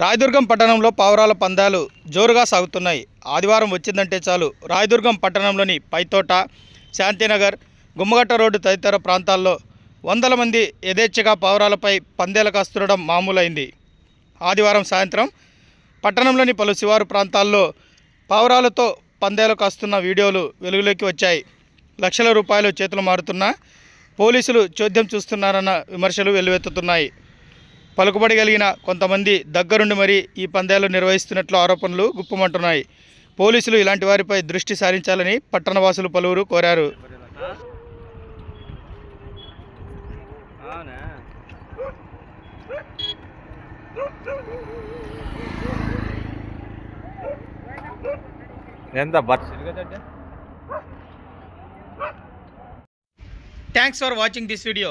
రాయదుర్గం పట్టణంలో పావురాల పందాలు జోరుగా సాగుతున్నాయి. ఆదివారం వచ్చిందంటే చాలు. రాయదుర్గం పట్టణంలోని పైతోట శాంతినగర్ గుమ్మగట్ట రోడ్డు తదితర ప్రాంతాల్లో వందల మంది యథేచ్ఛగా పావురాలపై పందేలు కాస్తుండడం మామూలైంది. ఆదివారం సాయంత్రం పట్టణంలోని పలు శివారు ప్రాంతాల్లో పావురాలతో పందేలు కాస్తున్న వీడియోలు వెలుగులోకి వచ్చాయి. లక్షల రూపాయలు చేతులు మారుతున్నా పోలీసులు చోద్యం చూస్తున్నారన్న విమర్శలు వెల్లువెత్తుతున్నాయి. పలుకుబడి కలిగిన కొంతమంది దగ్గరుండి మరీ ఈ పందాలు నిర్వహిస్తున్నట్లు ఆరోపణలు గుప్పమంటున్నాయి. పోలీసులు ఇలాంటి వారిపై దృష్టి సారించాలని పట్టణవాసులు పలువురు కోరారు. Thanks for watching this video